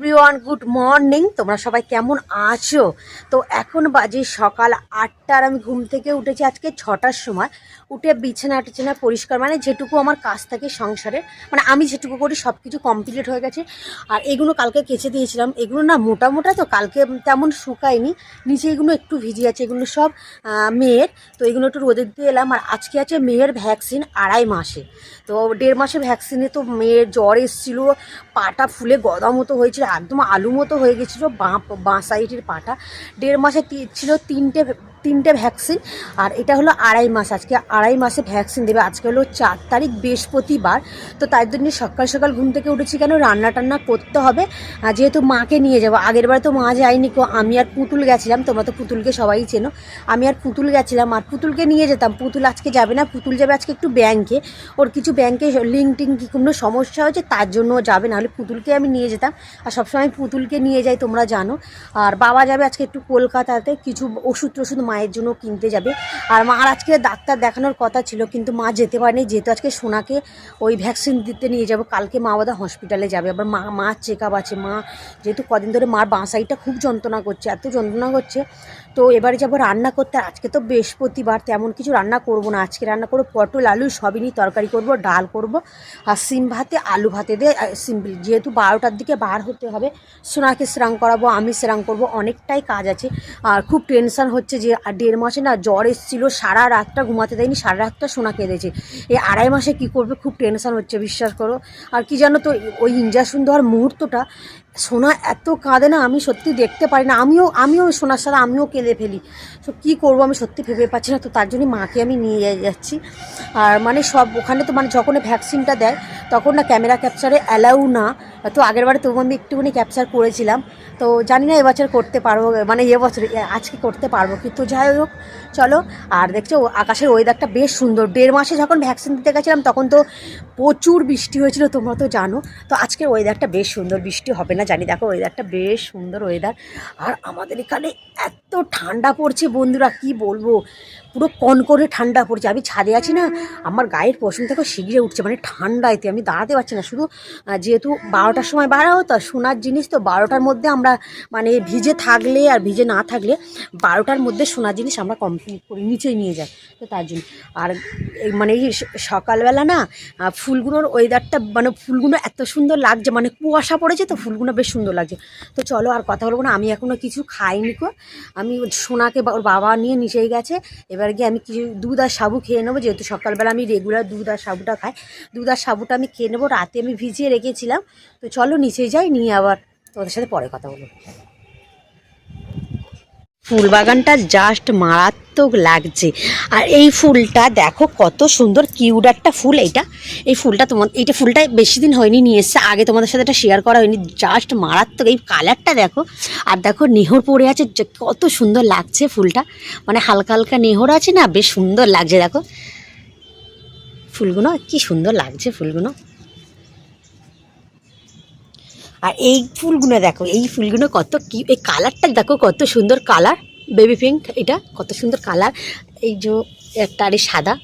Everyone good morning তোমরা সবাই কেমন আছো? তো এখন বাজে সকাল আটটার আমি ঘুম থেকে উঠেছি আজকে ছটার সময়। উঠে বিছানা টিছানা পরিষ্কার মানে যেটুকু আমার কাজ থাকে সংসারে মানে আমি যেটুকু করি সব কিছু কমপ্লিট হয়ে গেছে। আর এগুলো কালকে কেচে দিয়েছিলাম, এগুলো না মোটা মোটা তো কালকে তেমন শুকায়নি, নিচে এগুলো একটু ভিজে আছে, এগুলো সব মেয়ের। তো এগুলো একটু রোদে দিয়ে এলাম, আর আজকে আছে মেয়ের ভ্যাকসিন আড়াই মাসে। তো দেড় মাসে ভ্যাকসিনে তো মেয়ের জ্বর এসেছিল, পাটা ফুলে গদা মতো হয়েছিল একদম আলু মতো হয়ে গেছিল বাঁ বাঁ সাইডের পাটা। দেড় মাসে ছিল তিনটে তিনটে ভ্যাকসিন, আর এটা হলো আড়াই মাস। আজকে আড়াই মাসে ভ্যাকসিন দেবে। আজকে হলো চার তারিখ, বৃহস্পতিবার। তো তাই জন্য সকাল সকাল ঘুম থেকে উঠেছি কেন? রান্না টান্না করতে হবে। যেহেতু মাকে নিয়ে যাব, আগের বারে তো মা যায়নি কো আমি আর পুতুল গেছিলাম, তোমরা তো পুতুলকে সবাই চেনো। আমি আর পুতুল গেছিলাম, আর পুতুলকে নিয়ে যেতাম। পুতুল আজকে যাবে না, পুতুল যাবে আজকে একটু ব্যাংকে। ওর কিছু ব্যাংকে লিঙ্ক টিঙ্ক কি কোনো সমস্যা হয়েছে, তার জন্য যাবে। নাহলে পুতুলকে আমি নিয়ে যেতাম। আর সবসময় পুতুলকে নিয়ে যাই, তোমরা জানো। আর বাবা যাবে আজকে একটু কলকাতাতে, কিছু ওষুধ টষুধ মায়ের জন্য কিনতে যাবে। আর মার আজকে ডাক্তার দেখানোর কথা ছিল, কিন্তু মা যেতে পারেনি। যেহেতু আজকে সোনাকে ওই ভ্যাকসিন দিতে নিয়ে যাব, কালকে মা বোধহয় হসপিটালে যাবে। আবার মা মার চেক আপ আছে, মা যেহেতু কদিন ধরে মার বাঁ খুব যন্ত্রণা করছে, এত যন্ত্রণা করছে। তো এবারে যাব রান্না করতে। আজকে তো বৃহস্পতিবার, তেমন কিছু রান্না করব না। আজকে রান্না করব পটল, আলু সবই নিয়ে তরকারি করব, ডাল করব আর সিম ভাতে, আলু ভাতে দিয়ে সিম্পল যেহেতু বারোটার দিকে বার হতে হবে, সোনাকে স্নান করাবো, আমি স্নান করব, অনেকটাই কাজ আছে। আর খুব টেনশান হচ্ছে যে আর দেড় মাসে না জ্বর এসেছিল, সারা রাতটা ঘুমাতে দেয়নি, সারা রাতটা সোনা কেঁদেছে এই আড়াই মাসে কি করবে? খুব টেনশান হচ্ছে, বিশ্বাস করো। আর কি জানো তো, ওই ইঞ্জেকশন দেওয়ার মুহূর্তটা সোনা এত কাঁদে না, আমি সত্যি দেখতে পারি না। আমিও আমিও সোনার সাথে আমিও কেঁদে ফেলি। তো কী করব আমি সত্যি ভেবে পাচ্ছি না, তো তার জন্যই মাকে আমি নিয়ে যাচ্ছি। আর মানে সব ওখানে তো মানে যখন ভ্যাকসিনটা দেয়, তখন না ক্যামেরা ক্যাপচারে অ্যালাউ না। তো আগের বারে তবু আমি একটুখানি ক্যাপচার করেছিলাম। তো জানি না এবছর করতে পারব মানে এবছর আজকে করতে পারব কিন্তু যাই হোক, চলো। আর দেখছ, আকাশের ওয়েদারটা বেশ সুন্দর। দেড় মাসে যখন ভ্যাকসিন দিতে গেছিলাম, তখন তো প্রচুর বৃষ্টি হয়েছিল, তোমরা তো জানো। তো আজকের ওয়েদারটা বেশ সুন্দর, বৃষ্টি হবে না। জানি, দেখো ওয়েদারটা বেশ সুন্দর ওয়েদার আর আমাদের এখানে এত ঠান্ডা পড়ছে বন্ধুরা, কি বলব? পুরো কনকনে ঠান্ডা পড়ছে। আমি ছাদে আছি না, আমার গায়ের পশম থেকে শিগগিরে উঠছে মানে ঠান্ডাইতে। আমি দাঁড়াতে পারছি না, শুধু যেহেতু বারোটার সময় বাড়া হতো সোনার জিনিস তো বারোটার মধ্যে আমরা মানে ভিজে থাকলে আর ভিজে না থাকলে বারোটার মধ্যে সোনার জিনিস আমরা কমপ্লিট করি নিচেই নিয়ে যাই, তো তার জন্য। আর এই মানে এই সকালবেলা না ফুলগুলোর ওয়েদারটা মানে ফুলগুলো এত সুন্দর লাগছে মানে কুয়াশা পড়েছে তো ফুলগুলো বেশ সুন্দর লাগছে। তো চলো আর কথা বলব না, আমি এখনও কিছু খাইনি কো আমি সোনাকে ওর বাবা নিয়ে নিচেই গেছে, এবার গিয়ে আমি কিছু দুধ আর সাবু খেয়ে নেব, যেহেতু সকালবেলা আমি রেগুলার দুধ আর সাবুটা খাই। দুধ আর সাবুটা আমি খেয়ে নেব, রাতে আমি ভিজিয়ে রেখেছিলাম। তো চলো নিচে যাই, নিয়ে আবার তোমাদের সাথে পরে কথা বলব। ফুল বাগানটা জাস্ট মারাত্মক লাগছে। আর এই ফুলটা দেখো কত সুন্দর, কিউট একটা ফুল এইটা। এই ফুলটা তোমার, এইটা ফুলটা বেশি দিন হয়নি, নিয়ে এসছে। আগে তোমাদের সাথে এটা শেয়ার করা হয়নি জাস্ট মারাত্মক। এই কালারটা দেখো, আর দেখো নেহর পড়ে আছে কত সুন্দর লাগছে ফুলটা। মানে হালকা হালকা নেহর আছে না, বেশ সুন্দর লাগছে দেখো। ফুলগুলো কি সুন্দর লাগছে ফুলগুলো আর এই ফুলগুলো দেখো, এই ফুলগুলো কত কি, এই কালারটা দেখো কত সুন্দর কালার বেবি পিঙ্ক, এটা কত সুন্দর কালার। এই যে একটা আর এই সাদা।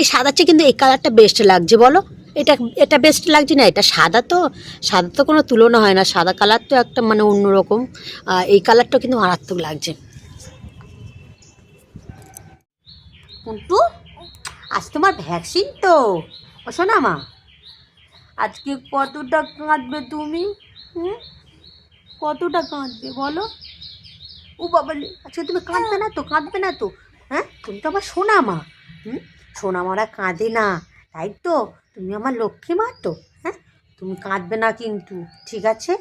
এই সাদার চেয়ে কিন্তু এই কালারটা বেস্ট লাগছে, বলো। এটা এটা বেস্ট লাগছে না? এটা সাদা তো সাদা তো কোনো তুলনা হয় না। সাদা কালার তো একটা মানে অন্যরকম এই কালারটা কিন্তু মারাত্মক লাগছে। কুন্টু, আজ তোমার ভ্যাকসিন তো। ও শোনা মা, আজকে কতটা কাঁদবে তুমি? হুম? কতটা কাঁদবে বলো? ও বাবা আচ্ছা তুমি কাঁদবে না তো, কাঁদবে না তো? হ্যাঁ? তুমি তো আমার সোনা মা, হুম? সোনা মারা কাঁদে না, তাই তো? তুমি আমার লক্ষ্মী মা তো হ্যাঁ? তুমি কাঁদবে না কিন্তু, ঠিক আছে?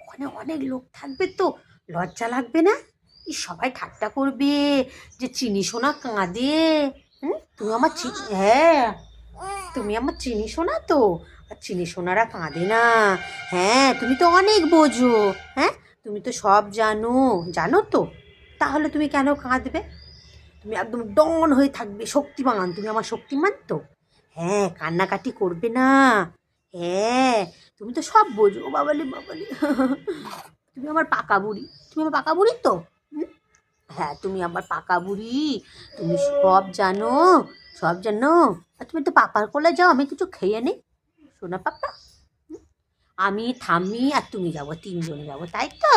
ওখানে অনেক লোক থাকবে তো, লজ্জা লাগবে না? সবাই ঠাট্টা করবে, যে চিনি সোনা কাঁদে, হুম? তুমি আমার হ্যাঁ তুমি আমার চিনি সোনা তো, আর চিনি সোনারা কাঁদে না হ্যাঁ? তুমি তো অনেক বোঝো হ্যাঁ? তুমি তো সব জানো জানো তো? তাহলে তুমি কেন কাঁদবে? তুমি একদম ডন হয়ে থাকবে, শক্তিমান। তুমি আমার শক্তিমান তো? হ্যাঁ কান্নাকাটি করবে না। হ্যাঁ তুমি তো সব বোঝো, বাবালি বাবালি। তুমি আমার পাকা বুড়ি। তুমি আমার পাকা বুড়ি তো? হ্যাঁ তুমি আমার পাকা বুড়ি। তুমি সব জানো সব জানো। আর তুমি তো পাপার কোলে যাও, আমি কিছু খেয়ে নিই। সোনা পাপা? আমি, থামি আর তুমি যাব, তিনজনে যাব, তাই তো?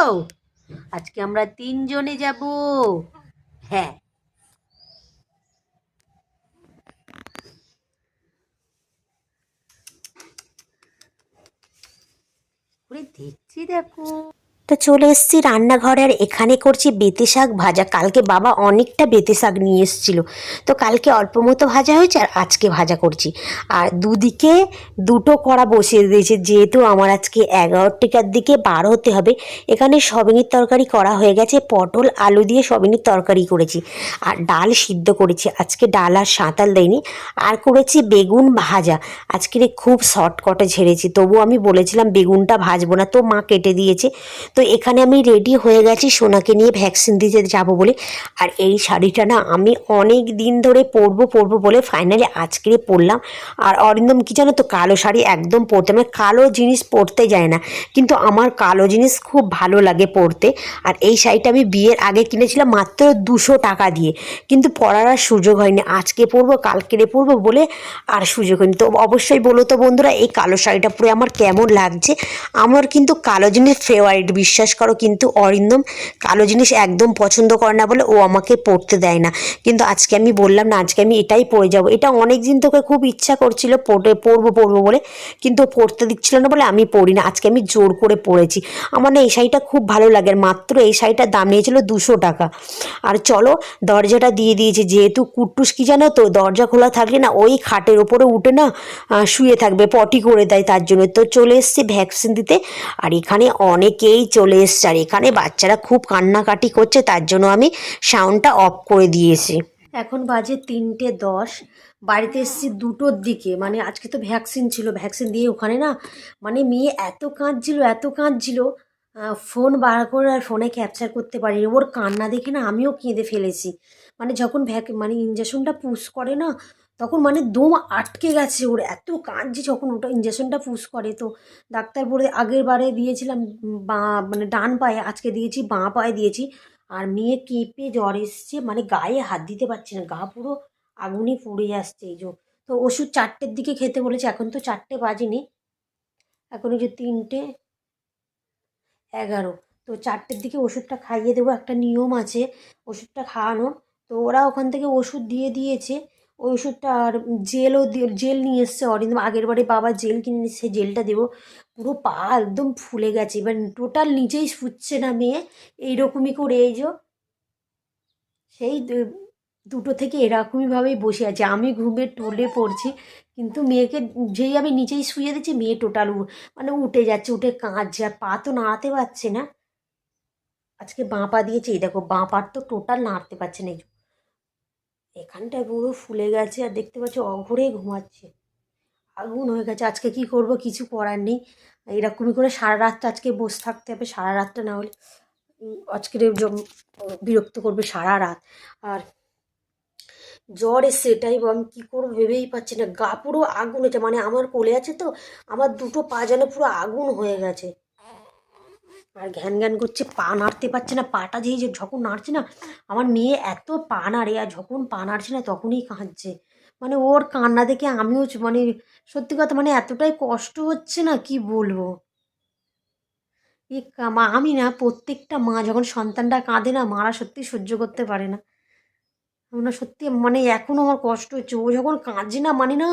আজকে আমরা তিনজনে যাব। হ্যাঁ। দেখছি দেখো। তো চলে এসেছি রান্নাঘরে। আর এখানে করছি বেতে শাক ভাজা। কালকে বাবা অনেকটা বেতে শাক নিয়ে এসেছিল। তো কালকে অল্প মতো ভাজা হয়েছে আর আজকে ভাজা করছি। আর দুদিকে দুটো কড়া বসিয়ে দিয়েছে। যেহেতু আমার আজকে এগারোটিকার দিকে বার হতে হবে, এখানে সবিনের তরকারি করা হয়ে গেছে। পটল, আলু দিয়ে সবিনের তরকারি করেছি। আর ডাল সিদ্ধ করেছি। আজকে ডাল আর সাঁতাল দেয়নি আর করেছি বেগুন ভাজা। আজকে খুব শর্টকটে ঝেড়েছি। তবু আমি বলেছিলাম বেগুনটা ভাজবো না। তো মা কেটে দিয়েছে। তো এখানে আমি রেডি হয়ে গেছি, সোনাকে নিয়ে ভ্যাকসিন দিতে যাব বলে। আর এই শাড়িটা না আমি অনেক দিন ধরে পরবো পরবো বলে ফাইনালি আজকে পরলাম। আর অরিন্দম, কি জানো তো, কালো শাড়ি একদম পরতে মানে কালো জিনিস পরতে যায় না। কিন্তু আমার কালো জিনিস খুব ভালো লাগে পরতে। আর এই শাড়িটা আমি বিয়ের আগে কিনেছিলাম মাত্র দুশো টাকা দিয়ে। কিন্তু পরার আর সুযোগ হয়নি, আজকে পরবো, কালকে পরবো বলে আর সুযোগ হয়নি। তো অবশ্যই বলো তো বন্ধুরা, এই কালো শাড়িটা পরে আমার কেমন লাগছে? আমার কিন্তু কালো জিনিস ফেভারিট বিশ্বাস করো, কিন্তু অরিন্দম কালো জিনিস একদম পছন্দ করে না বলে ও আমাকে পরতে দেয় না। কিন্তু আজকে আমি বললাম, না, আজকে আমি এটাই পরে যাব। এটা অনেক দিন থেকে খুব ইচ্ছা করছিল পরে পরবো পরবো বলে, কিন্তু ও পরতে দিচ্ছিল না বলে আমি পরি না। আজকে আমি জোর করে পরেছি আমার না এই শাড়িটা খুব ভালো লাগে মাত্র এই শাড়িটার দাম নিয়েছিল দুশো টাকা। আর চলো, দরজাটা দিয়ে দিয়েছে। যেহেতু কুট্টুস, কি জানো তো, দরজা খোলা থাকলে না ওই খাটের ওপরে উঠে না শুয়ে থাকবে, পটি করে দেয় তার জন্য। তো চলে এসছে ভ্যাকসিন দিতে। আর এখানে অনেকেই চলে এসছে। আর এখানে বাচ্চারা খুব কান্নাকাটি করছে, তার জন্য আমি সাউন্ডটা অফ করে দিয়েছি। এখন বাজে তিনটে দশ। বাড়িতে এসেছি দুটোর দিকে। মানে আজকে তো ভ্যাকসিন ছিল। ভ্যাকসিন দিয়ে ওখানে না মানে মেয়ে এত কাঁদছিল এত কাঁদছিল। ফোন বার করে আর ফোনে ক্যাপচার করতে পারিনি। ওর কান্না দেখে না আমিও কেঁদে ফেলেছি। মানে যখন ভ্যাক মানে ইঞ্জেকশনটা পুশ করে না তখন মানে দম আটকে গেছে ওর, এত কাঁদছে যখন ওটা ইঞ্জেকশনটা পুশ করে। তো ডাক্তার বলে, আগের বারে দিয়েছিলাম বাঁ মানে ডান পায়ে, আজকে দিয়েছি, বাঁ পায়ে দিয়েছি। আর মেয়ে কেঁপে জ্বর এসছে মানে গায়ে হাত দিতে পারছে না, গা পুরো আগুনে পুড়ে আসছে এই যে। তো ওষুধ চারটের দিকে খেতে বলেছে, এখন তো চারটে বাজেনি। এখন যে তিনটে এগারো। তো চারটের দিকে ওষুধটা খাইয়ে দেবো, একটা নিয়ম আছে, ওষুধটা খাওয়ানোর। তো ওরা ওখান থেকে ওষুধ দিয়ে দিয়েছে ওই ওষুধটা আর জেলও জেল নিয়ে এসছে অরিন্দম। আগের বারে বাবা জেল কিনে এসছে, জেলটা দেবো। পুরো পা একদম ফুলে গেছে। এবার টোটাল নিচেই ফুটছে না মেয়ে। এইরকমই করে এই যে, সেই দুটো থেকে এরকমইভাবেই বসে আছে। আমি ঘুমে টোলে পড়ছি, কিন্তু মেয়েকে যেই আমি নিচেই শুয়ে দিচ্ছি, মেয়ে টোটাল মানে উঠে যাচ্ছে, উঠে কাঁদছে। আর পা তো নাড়াতে পারছে না। আজকে বাঁ পা দিয়েছে। এই দেখো, বাঁ পার তো টোটাল নাড়তে পারছে না। এখানটায় পুরো ফুলে গেছে আর দেখতে পাচ্ছি অঘরে ঘুমাচ্ছে। আগুন হয়ে গেছে। আজকে কি করব কিছু করার নেই। এরকমই করে সারা রাতটা আজকে বসে থাকতে হবে, সারা রাতটা না হলে আজকের বিরক্ত করবে সারা রাত। আর জ্বর এসছে, এটাই আমি কী করব ভেবেই পাচ্ছি না। গা পুরো আগুন হয়েছে। মানে আমার কোলে আছে তো, আমার দুটো পা যেন পুরো আগুন হয়ে গেছে। আর ঘ্যান ঘ্যান করছে, পা নাড়তে পারছে না, পাটা যেই যে যখন নাড়ছে না, আমার মেয়ে এত পা নাড়ে, আর যখন পা নাড়ছে না তখনই কাঁদছে। মানে ওর কান্না দেখে আমিও মানে সত্যি কথা মানে এতটাই কষ্ট হচ্ছে না, কি বলব? মা, আমি না প্রত্যেকটা মা যখন সন্তানটা কাঁদে না, মারা সত্যি সহ্য করতে পারে না। না, সত্যি মানে এখনও আমার কষ্ট হচ্ছে। ও যখন কাঁদছে না মানে না,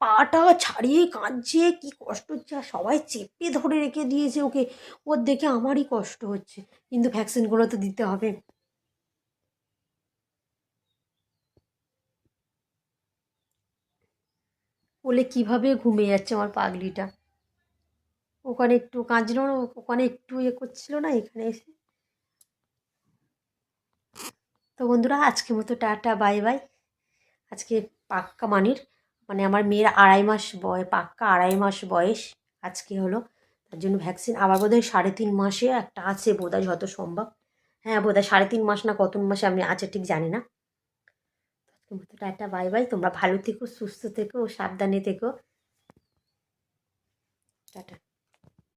পাটা ছাড়িয়ে কাঁদছে, কি কষ্ট হচ্ছে। আর সবাই চেপে ধরে রেখে দিয়েছে ওকে। ওর দেখে আমারই কষ্ট হচ্ছে। কিন্তু ভ্যাকসিনগুলো তো দিতে হবে। বলে কীভাবে ঘুমিয়ে যাচ্ছে আমার পাগলিটা? ওখানে একটু কাঁদছিল ওখানে একটু ইয়ে করছিল না, এখানে এসে তো বন্ধুরা, আজকের মতো টাটা, বাই বাই। আজকে পাক্কা মানির মানে আমার মেয়ের আড়াই মাস বয়, পাক্কা আড়াই মাস বয়স আজকে হলো। তার জন্য ভ্যাকসিন আবার বোধহয় সাড়ে তিন মাসে একটা আছে, বোধহয় যত সম্ভব। হ্যাঁ বোধহয় সাড়ে তিন মাস না কত মাসে আমি আছে ঠিক জানি না। আজকের মতো টাটা, বাই বাই। তোমরা ভালো থেকো, সুস্থ থেকো, সাবধানে থেকো। টাটা।